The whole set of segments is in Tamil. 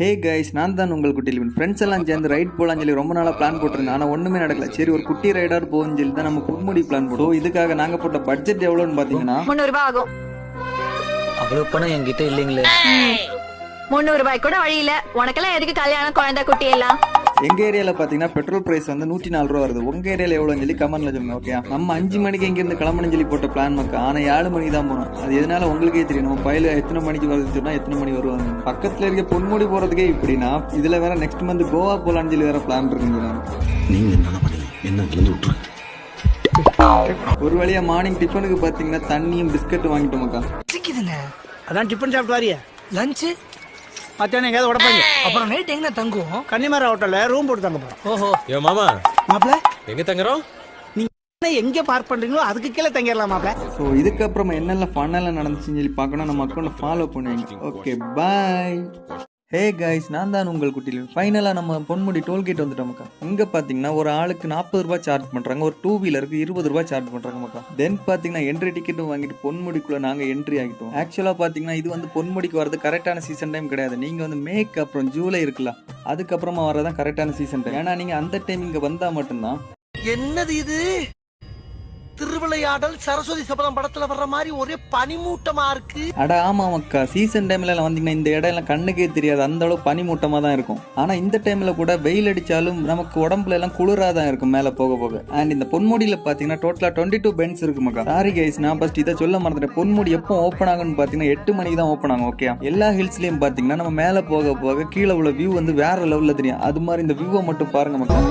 ஹே கைஸ் நான் தான் உங்கள் குட்டியில் ஃப்ரெண்ட்ஸ் எல்லாம் சேர்ந்து ரைட் போலாம்னு சொல்லி ரொம்ப நாளாக பிளான் போட்டிருந்தேன். ஆனால் ஒன்றுமே நடக்கல. சரி ஒரு குட்டி ரைடாக போகும்னு சொல்லி தான் நம்ம புதுமுடி பிளான் போட்டோம். இதுக்காக நாங்கள் போட்ட பட்ஜெட் எவ்வளோன்னு பார்த்தீங்கன்னா முந்நூறு ரூபாய் ஆகும். அவ்வளவு பணம் என்கிட்ட இல்லைங்களே. முந்நூறு ரூபாய் கூட வழி இல்ல. உனக்கெல்லாம் எதுக்கு கல்யாணம் குழந்தை குட்டி எல்லாம்? எங்கள் ஏரியாவில் பார்த்தீங்கன்னா பெட்ரோல் பிரைஸ் வந்து நூற்றி நாலு ரூபா வருது. உங்கள் ஏரியாவில் எவ்வளோன்னு சொல்லி கமெண்ட்ல சொல்லுங்க ஓகே நம்ம அஞ்சு மணிக்கு இங்கேருந்து கிளம்பணும்னு சொல்லி போட்ட பிளான் மக்கா? ஆனால் ஏழு மணிக்கு தான் போனோம். அது எதனால உங்களுக்கே தெரியும்? நம்ம பயில எத்தனை மணிக்கு வருதுன்னு சொன்னால் எத்தனை மணி வருவாங்க? பக்கத்தில் இருக்க பொன்முடி போகிறதுக்கே இப்படின்னா இதில் வேற நெக்ஸ்ட் மந்த் கோவா போகலான்னு சொல்லி வேற பிளான் இருக்குங்க நான் நீங்க என்ன பண்ணீங்க? என்ன விட்டுருங்க. ஒரு வழியா மார்னிங் டிஃபனுக்கு பாத்தீங்கன்னா தண்ணியும் பிஸ்கட் வாங்கிட்டோமாக்கா சிக்கிதுங்க. அதான் டிஃபன் சாப்பிட்டு வாரியா? லஞ்சு மத்தியானம் எங்கேயாவது உடப்பாங்க அப்புறம் நைட் எங்க தங்குவோம் கன்னிமாரா ஹோட்டல்ல ரூம் போட்டு தங்க போறோம். ஓஹோ. ஏ மாமா. மாப்பிள? எங்க தங்குறோம்? நீங்க எங்க பார்க் பண்றீங்களோ அதுக்கு கீழே தங்கிடலாம் மாப்பிள. ஸோ இதுக்கப்புறமா என்னெல்லாம் ஃபன்னெல்லாம் நடந்துச்சுன்னு சொல்லி பார்க்கணும். நம்ம அக்கௌண்ட் ஃபாலோ பண்ணுவீங்க. ஓகே பாய் ஹே கைஸ் நான் தான் உங்கள் குட்டியில் ஃபைனலாக நம்ம பொன்முடி டோல்கேட் வந்துட்டோம்க்கா இங்கே பார்த்தீங்கன்னா ஒரு ஆளுக்கு நாற்பது ரூபாய் சார்ஜ் பண்ணுறாங்க ஒரு டூ வீலருக்கு இருபது ரூபாய் சார்ஜ் பண்ணுறாங்க மக்கா தென் பார்த்தீங்கன்னா என்ட்ரி டிக்கெட்டும் வாங்கிட்டு பொன்முடிக்குள்ளே நாங்கள் என்ட்ரி ஆகிட்டோம். ஆக்சுவலாக பார்த்தீங்கன்னா இது வந்து பொன்முடிக்கு வரது கரெக்டான சீசன் டைம் கிடையாது. நீங்கள் வந்து மேக்கு அப்புறம் ஜூலை இருக்குல்ல அதுக்கப்புறமா வரதான் கரெக்டான சீசன் டைம் ஏன்னா நீங்கள் அந்த டைம் இங்கே வந்தால் மட்டும்தான் என்னது இது? திருவிளையாடல் சரஸ்வதி சபதம் படத்துல வர்ற மாதிரி ஒரே பனிமூட்டமா இருக்கு. அட ஆமாம் அக்கா சீசன் டைம்ல எல்லாம் வந்தீங்கன்னா இந்த இடம் எல்லாம் கண்ணுக்கே தெரியாது. அந்த அளவு பனிமூட்டமாக தான் இருக்கும். ஆனால் இந்த டைம்ல கூட வெயில் அடிச்சாலும் நமக்கு உடம்புல எல்லாம் குளிராக தான் இருக்கும் மேலே போக போக. அண்ட் இந்த பொன்முடியில் பார்த்தீங்கன்னா டோட்டலாக டுவெண்ட்டி டூ பென்ஸ் இருக்கு மக்கா. சாரி கைஸ் நான் ஃபர்ஸ்ட் இதை சொல்ல மறந்துட்டேன். பொன்முடி எப்போ ஓப்பன் ஆகும்னு பார்த்தீங்கன்னா எட்டு மணிக்கு தான் ஓப்பன் ஆகும் ஓகே எல்லா ஹில்ஸ்லையும் பார்த்தீங்கன்னா நம்ம மேலே போக போக கீழே உள்ள வியூ வந்து வேற லெவலில் தெரியும். அது மாதிரி இந்த வியூவை மட்டும் பாருங்க மக்கா.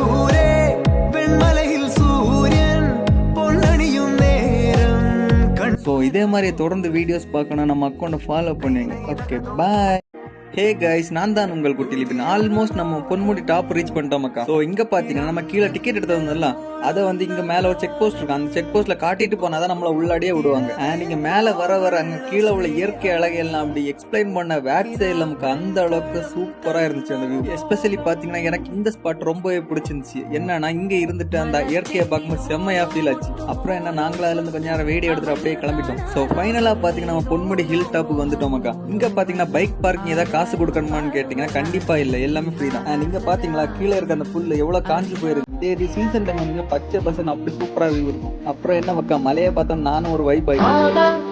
ஸோ இதே மாதிரி தொடர்ந்து வீடியோஸ் பார்க்கணும் நம்ம அக்கௌண்ட்டை ஃபாலோ பண்ணுவீங்க ஓகே பாய் ஹே கைஸ் நான் தான் உங்கள் குட்டி லிபின். ஆல்மோஸ்ட் நம்ம பொன்முடி டாப் ரீச் பண்ணிட்டோம்க்கா ஸோ இங்கே பார்த்தீங்கன்னா நம்ம கீழே டிக்கெட் எடுத்தது வந்தோம்ல அதை வந்து இங்கே மேலே ஒரு செக் போஸ்ட் இருக்கும் அந்த செக் போஸ்ட்டில் காட்டிட்டு போனால் தான் நம்மளை உள்ளாடியே விடுவாங்க. அண்ட் இங்கே மேலே வர வர அங்கே கீழே உள்ள இயற்கை அழகையெல்லாம் அப்படி எக்ஸ்பிளைன் பண்ண வேட்ஸே இல்லை நமக்கு அந்த அளவுக்கு சூப்பராக இருந்துச்சு அந்த வியூ எஸ்பெஷலி பார்த்தீங்கன்னா எனக்கு இந்த ஸ்பாட் ரொம்பவே பிடிச்சிருந்துச்சு. என்னன்னா இங்கே இருந்துட்டு அந்த இயற்கையை பார்க்கும்போது செம்மையாக ஃபீல் ஆச்சு. அப்புறம் என்ன நாங்களும் அதுலேருந்து கொஞ்ச நேரம் வீடியோ எடுத்துட்டு அப்படியே கிளம்பிட்டோம். ஸோ ஃபைனலாக பார்த்தீங்கன்னா நம்ம பொன்முடி ஹில் டாப்புக்கு வந்துட்டோமாக்கா இங்கே பார்த்தீங்கன்னா பைக் பார்க்கிங் ஏதாவது காசு கொடுக்கணுமான்னு கேட்டிங்கன்னா கண்டிப்பாக இல்லை. எல்லாமே ஃப்ரீ தான். நீங்க பாத்தீங்களா? பார்த்தீங்களா கீழே இருக்க அந்த புல் எவ்வளோ காஞ்சி போயிருக்கு? இதே சீசன் டைம் வந்து பச்சை பசன் அப்படி சூப்பராக வியூ இருக்கும். அப்புறம் என்ன மக்கா மலையை பார்த்தா நானும் ஒரு வைப் ஆகிட்டேன்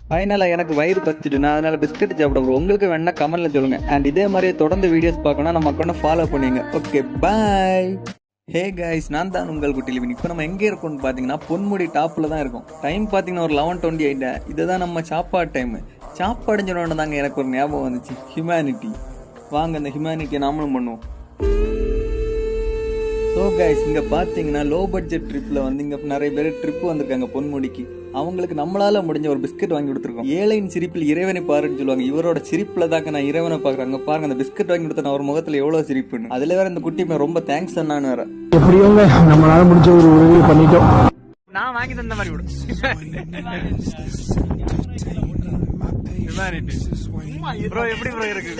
ஃபைனலாக எனக்கு வயிறு பச்சிட்டு நான் அதனால பிஸ்கட் சாப்பிட உங்களுக்கு வேணா கமெண்ட்ல சொல்லுங்க. அண்ட் இதே மாதிரியே தொடர்ந்து வீடியோஸ் பார்க்கணும்னா நம்ம அக்கௌண்ட் ஃபாலோ பண்ணுங்க ஓகே பாய் ஹே கைஸ் நான் தான் உங்கள் குட்டி லிவின். இப்போ நம்ம எங்கே இருக்கோம்னு பார்த்தீங்கன்னா பொன்முடி டாப்பில் தான் இருக்கும். டைம் பார்த்தீங்கன்னா ஒரு லெவன் டுவெண்ட்டி எயிட் இதுதான் நம்ம சாப்பாடு டைமு சாப்பாடுன்னு சொன்னோன்னு தாங்க எனக்கு ஒரு ஞாபகம் வந்துச்சு. ஹியூமனிட்டி வாங்க இந்த ஹியூமனிட்டியை நாமளும் பண்ணுவோம். ஸோ கைஸ் இங்கே பார்த்தீங்கன்னா லோ பட்ஜெட் ட்ரிப்பில் வந்து இங்கே நிறைய பேர் ட்ரிப்பு வந்திருக்காங்க பொன்முடிக்கு. அவங்களுக்கு நம்மளால முடிஞ்ச ஒரு பிஸ்கட் வாங்கி கொடுத்துருக்கோம். ஏழையின் சிரிப்பில் இறைவனை பாருன்னு சொல்லுவாங்க. இவரோட சிரிப்பில் தாக்க நான் இறைவனை பார்க்குறாங்க பாருங்க அந்த பிஸ்கட் வாங்கி கொடுத்த நான் ஒரு முகத்தில் எவ்வளோ சிரிப்புன்னு. அதில் வேற இந்த குட்டி பையன் ரொம்ப தேங்க்ஸ் அண்ணான்னு வேற. எப்படியோங்க நம்மளால முடிஞ்ச ஒரு உதவி பண்ணிட்டோம். நான் வாங்கி தந்த மாதிரி விடு. ப்ரோ எப்படி ப்ரோ இருக்கு?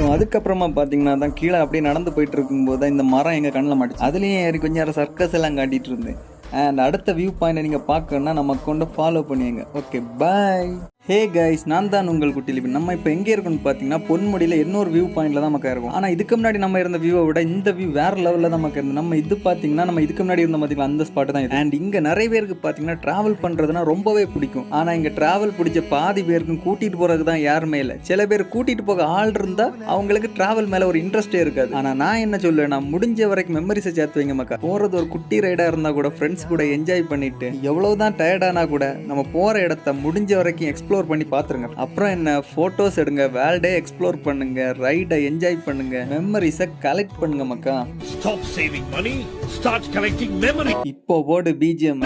ஸோ அதுக்கப்புறமா பார்த்தீங்கன்னா தான் கீழே அப்படியே நடந்து போயிட்டு இருக்கும்போது தான் இந்த மரம் எங்கள் கண்ணில் மாட்டுச்சு. அதுலேயும் ஏறி கொஞ்சம் நேரம் சர்க்கஸ் எல்லாம் காட்டிட்டு இருந்தேன் அண்ட் அடுத்த வியூ பாயிண்ட் நீங்கள் பார்க்கணுன்னா நம்ம கொண்டு ஃபாலோ பண்ணுவீங்க ஓகே பாய் ஹே கைஸ் நான் தான் உங்கள் குட்டி லிபின். நம்ம இப்போ எங்கே இருக்கோம்னு பார்த்தீங்கன்னா பொன்முடியில் இன்னொரு வியூ பாயிண்ட்டில் தான் நமக்கு இருக்கும். ஆனால் இதுக்கு முன்னாடி நம்ம இருந்த வியூவை விட இந்த வியூ வேற லெவலில் நமக்கு இருந்து நம்ம இது பார்த்தீங்கன்னா நம்ம இதுக்கு முன்னாடி இருந்த மாதிரி அந்த ஸ்பாட்டு தான் அண்ட் இங்கே நிறைய பேருக்கு பார்த்தீங்கன்னா ட்ராவல் பண்ணுறதுனா ரொம்பவே பிடிக்கும். ஆனால் இங்கே ட்ராவல் பிடிச்ச பாதி பேருக்கும் கூட்டிகிட்டு போகிறதுக்கு தான் யாருமே இல்லை. சில பேர் கூட்டிகிட்டு போக ஆள் இருந்தால் அவங்களுக்கு ட்ராவல் மேலே ஒரு இன்ட்ரெஸ்டே இருக்காது. ஆனால் நான் என்ன சொல்லுவேன் நான் முடிஞ்ச வரைக்கும் மெமரிஸை சேர்த்து வைங்க மக்கா. போகிறது ஒரு குட்டி ரைடாக இருந்தால் கூட ஃப்ரெண்ட்ஸ் கூட என்ஜாய் பண்ணிட்டு எவ்வளவுதான் டயர்டானா கூட நம்ம போகிற இடத்த முடிஞ்ச வரைக்கும் எக்ஸ்ப்ளோர் பண்ணி பார்த்துருங்க அப்புறம் என்ன ஃபோட்டோஸ் எடுங்க வேர்ல்டே எக்ஸ்ப்ளோர் பண்ணுங்க ரைடை என்ஜாய் பண்ணுங்க மெமரிஸை கலெக்ட் பண்ணுங்க மக்கா. Stop saving money, start collecting memory. இப்போ போடு பிஜிஎம்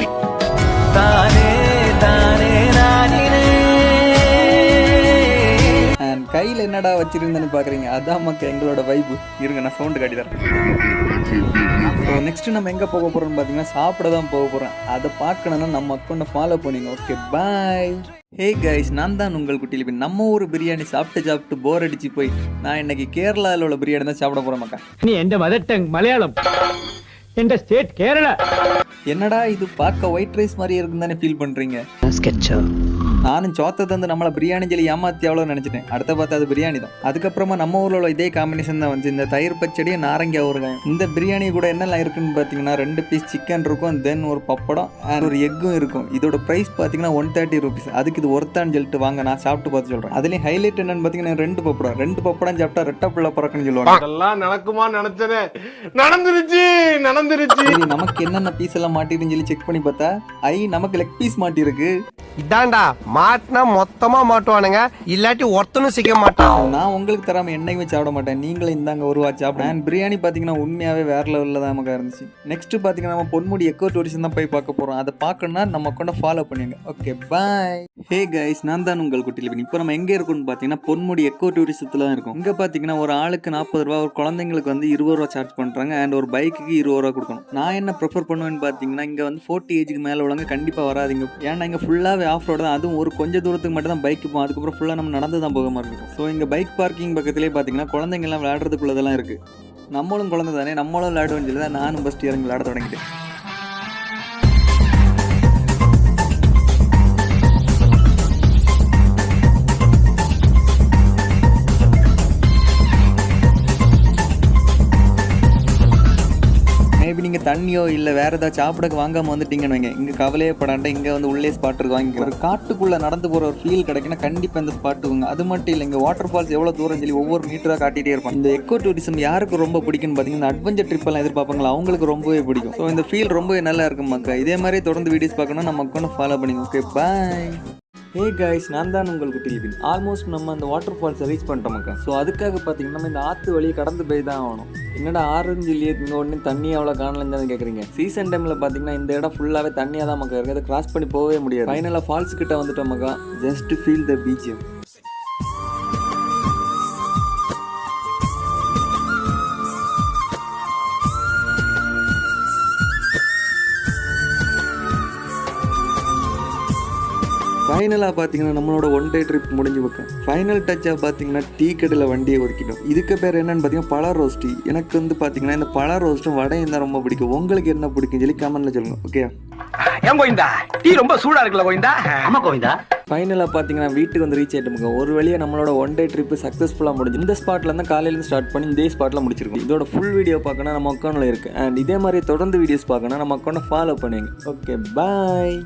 தானே தானே அண்ட் கையில் என்னடா வச்சுருந்தேன்னு பார்க்குறீங்க அதான் மக்கள் எங்களோட வைப்பு இருங்க நான் சவுண்டு காட்டி தரேன். நெக்ஸ்ட் நம்ம எங்கே போக போகிறோம்னு பார்த்தீங்கன்னா சாப்பிட தான் போக போகிறோம் அதை பார்க்கணுன்னா நம்ம அக்கௌண்ட்டை ஃபாலோ பண்ணிங்க ஓகே பாய் ஹே கைஸ் நான் தான் உங்கள் குட்டியில் போய் நம்ம ஒரு பிரியாணி சாப்பிட்டு சாப்பிட்டு போர் அடிச்சு போய் நான் இன்னைக்கு கேரளாவில் உள்ள பிரியாணி தான் சாப்பிட போகிறேன் மக்கா. நீ எந்த மதர் டங் மலையாளம்? எந்த ஸ்டேட் கேரளா? என்னடா இது பார்க்க ஒயிட் ரைஸ் மாதிரி இருக்குன்னு தானே ஃபீல் பண்ணுறீங்க நானும் சோத்தை தந்து நம்மளை பிரியாணி சொல்லி ஏமாத்தி அவ்வளோ நினச்சிட்டேன். அடுத்த பார்த்தா அது பிரியாணி தான். அதுக்கப்புறமா நம்ம ஊரில் உள்ள இதே காம்பினேஷன் தான் வந்து இந்த தயிர் பச்சடியும் நாரங்கா ஊறுகாயும். இந்த பிரியாணி கூட என்னெல்லாம் இருக்குன்னு பார்த்தீங்கன்னா ரெண்டு பீஸ் சிக்கன் இருக்கும் தென் ஒரு பப்படம் and ஒரு எக்கும் இருக்கும். இதோட ப்ரைஸ் பார்த்தீங்கன்னா ஒன் தேர்ட்டி ருபீஸ் அதுக்கு இது ஒருத்தான்னு சொல்லிட்டு வாங்க நான் சாப்பிட்டு பார்த்து சொல்கிறேன் அதுலேயும் ஹைலைட் என்னன்னு பார்த்தீங்கன்னா ரெண்டு பப்படம். ரெண்டு பப்படம் சாப்பிட்டா ரெட்டை புள்ள பறக்கணும்னு சொல்லுவாங்க. அதெல்லாம் நடக்குமா நினைச்சனே. நடந்துருச்சு நடந்துருச்சு. நமக்கு என்னென்ன பீஸ் எல்லாம் மாட்டிருன்னு சொல்லி செக் பண்ணி பார்த்தா ஐ நமக்கு லெக் பீஸ் மாட்டிருக்கு. இதான்டா மாட்டினா மொத்தமா மாட்டுவானுங்க. இல்லாட்டி ஒருத்தனும் சிக்க மாட்டான். நான் உங்களுக்கு தராம என்னைக்குமே சாப்பிட மாட்டேன். நீங்களும் இந்தாங்க ஒரு வாட்ச் சாப்பிட அண்ட் பிரியாணி பார்த்தீங்கன்னா உண்மையாவே வேற லெவலில் தான் நமக்கு இருந்துச்சு. நெக்ஸ்ட் பார்த்தீங்கன்னா நம்ம பொன்முடி எக்கோ டூரிசம் தான் போய் பார்க்க போகிறோம் அதை பார்க்கணும்னா நம்ம கொண்டு ஃபாலோ பண்ணுங்க ஓகே பாய் ஹே கைஸ் நான் தான் உங்கள் குட்டியில் இப்போ நம்ம எங்கே இருக்கோம்னு பார்த்தீங்கன்னா பொன்முடி எக்கோ டூரிசத்தில் தான் இருக்கும். இங்கே பார்த்தீங்கன்னா ஒரு ஆளுக்கு நாற்பது ரூபா ஒரு குழந்தைங்களுக்கு வந்து இருபது ரூபா சார்ஜ் பண்ணுறாங்க அண்ட் ஒரு பைக்குக்கு இருபது ரூபா கொடுக்கணும். நான் என்ன ப்ரிஃபர் பண்ணுவேன்னு பார்த்தீங்கன்னா இங்கே வந்து ஃபோர்ட்டி ஏஜுக்கு மேலே உள்ளவங்க கண்டிப்பாக வராதீங்க. ஏன்னா இங்கே ஃபுல்லாகவே ஆஃப் ரோடு தான். அதுவும் ஒரு கொஞ்சம் தூரத்துக்கு மட்டும் தான் பைக் போகும் அதுக்கப்புறம் ஃபுல்லாக நம்ம நடந்து தான் போக மாதிரி இருக்கும். ஸோ இங்கே பைக் பார்க்கிங் பக்கத்துலேயே பார்த்தீங்கன்னா குழந்தைங்கள்லாம் விளையாடுறதுக்குள்ளதெல்லாம் இருக்குது நம்மளும் குழந்தை தானே நம்மளும் விளையாடுவோம்னு சொல்லி தான் நானும் ஃபஸ்ட் இறங்கி விளையாட தொடங்கிட்டேன். தண்ணியோ இல்லை வேற ஏதாவது சாப்பிடக்கு வாங்காமல் வந்துட்டீங்கன்னு வைங்க. இங்கே கவலையே படாண்ட இங்கே வந்து உள்ளே ஸ்பாட் இருக்கு வாங்கி ஒரு காட்டுக்குள்ளே நடந்து போகிற ஒரு ஃபீல் கிடைக்குன்னா கண்டிப்பாக இந்த ஸ்பாட் வாங்க. அது மட்டும் இல்லை இங்கே வாட்டர் ஃபால்ஸ் எவ்வளோ தூரம் சொல்லி ஒவ்வொரு மீட்டராக காட்டிகிட்டே இருப்பாங்க. இந்த எக்கோ டூரிசம் யாருக்கு ரொம்ப பிடிக்கும்னு பார்த்தீங்கன்னா அட்வென்ச்சர் ட்ரிப் எல்லாம் எதிர்பார்ப்பாங்களா? அவங்களுக்கு ரொம்பவே பிடிக்கும். ஸோ இந்த ஃபீல் ரொம்பவே நல்லா இருக்கும் மக்கா இதே மாதிரி தொடர்ந்து வீடியோஸ் பார்க்கணும் நம்ம அக்கௌண்ட் ஃபாலோ பண்ணிங்க ஓகே பாய் ஹே கைஸ் நான் தான் உங்கள் குட்டி ஆல்மோஸ்ட் நம்ம அந்த வாட்டர் ஃபால்ஸை ரீச் பண்ணிட்டோம் மக்கா ஸோ அதுக்காக பார்த்தீங்கன்னா நம்ம இந்த ஆற்று வழியை கடந்து போய் தான் ஆகணும். என்னடா ஆரஞ்சு இல்லையே இங்கே ஒன்று தண்ணி அவ்வளோ காணலன்னு கேட்குறீங்க சீசன் டைமில் பார்த்தீங்கன்னா இந்த இடம் ஃபுல்லாகவே தண்ணியாக தான் மக்கா இருக்குது அதை கிராஸ் பண்ணி போகவே முடியாது. ஃபைனலாக ஃபால்ஸ் கிட்ட வந்துட்டோம் மக்கா ஜஸ்ட் ஃபீல் த பீச்சு ஃபைனலாக பார்த்தீங்கன்னா நம்மளோட ஒன் டே ட்ரிப் முடிஞ்சு வைக்கும் ஃபைனல் டச்சாக பார்த்தீங்கன்னா டீ கடையில் வண்டியை ஒதுக்கிட்டோம். இதுக்கு பேர் என்னன்னு பார்த்தீங்கன்னா பழ ரோஸ்டி எனக்கு வந்து பார்த்தீங்கன்னா இந்த பழ ரோஸ்ட்டும் வடையும் தான் ரொம்ப பிடிக்கும். உங்களுக்கு என்ன பிடிக்கும் சொல்லி கமெண்ட்ல சொல்லுங்க ஓகே ஏன் கோவிந்தா? டீ ரொம்ப சூடா இருக்குல்ல கோவிந்தா? ஆமா கோவிந்தா. ஃபைனலாக பார்த்தீங்கன்னா வீட்டுக்கு வந்து ரீச் ஆகிட்டு ஒரு வழியாக நம்மளோட ஒன் டே ட்ரிப் சக்ஸஸ்ஃபுல்லாக முடிஞ்சு இந்த ஸ்பாட்ல இருந்து காலையிலேருந்து ஸ்டார்ட் பண்ணி இதே ஸ்பாட்டில் முடிச்சிருக்கோம். இதோட ஃபுல் வீடியோ பார்க்கணும் நம்ம அக்கௌண்ட்டில் இருக்குது அண்ட் இதே மாதிரி தொடர்ந்து வீடியோஸ் பார்க்கணும் நம்ம அக்கௌண்ட்டை ஃபாலோ பண்ணுங்க ஓகே பாய்